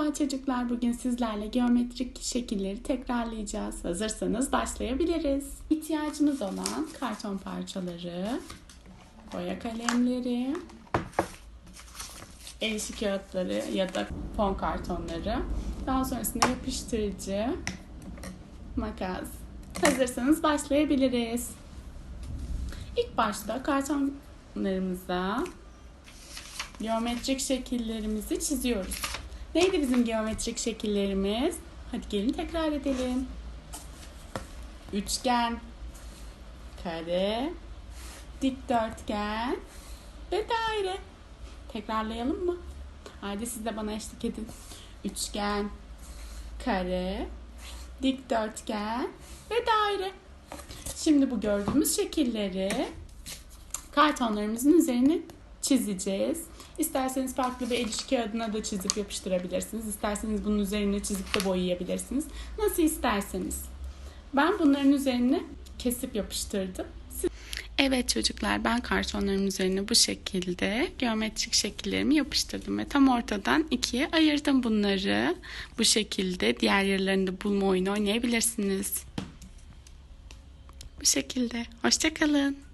Merhaba çocuklar. Bugün sizlerle geometrik şekilleri tekrarlayacağız. Hazırsanız başlayabiliriz. İhtiyacımız olan karton parçaları, boya kalemleri, el işi kağıtları ya da fon kartonları, daha sonrasında yapıştırıcı, makas. Hazırsanız başlayabiliriz. İlk başta kartonlarımıza geometrik şekillerimizi çiziyoruz. Neydi bizim geometrik şekillerimiz? Hadi gelin tekrar edelim. Üçgen, kare, dikdörtgen ve daire. Tekrarlayalım mı? Haydi siz de bana eşlik edin. Üçgen, kare, dikdörtgen ve daire. Şimdi bu gördüğümüz şekilleri kartonlarımızın üzerine çizeceğiz. İsterseniz farklı bir el işi kağıdına da çizip yapıştırabilirsiniz. İsterseniz bunun üzerine çizip de boyayabilirsiniz. Nasıl isterseniz. Ben bunların üzerine kesip yapıştırdım. Siz... Evet çocuklar ben kartonların üzerine bu şekilde geometrik şekillerimi yapıştırdım ve tam ortadan ikiye ayırdım bunları. Bu şekilde diğer yerlerinde bulma oyunu oynayabilirsiniz. Bu şekilde. Hoşçakalın.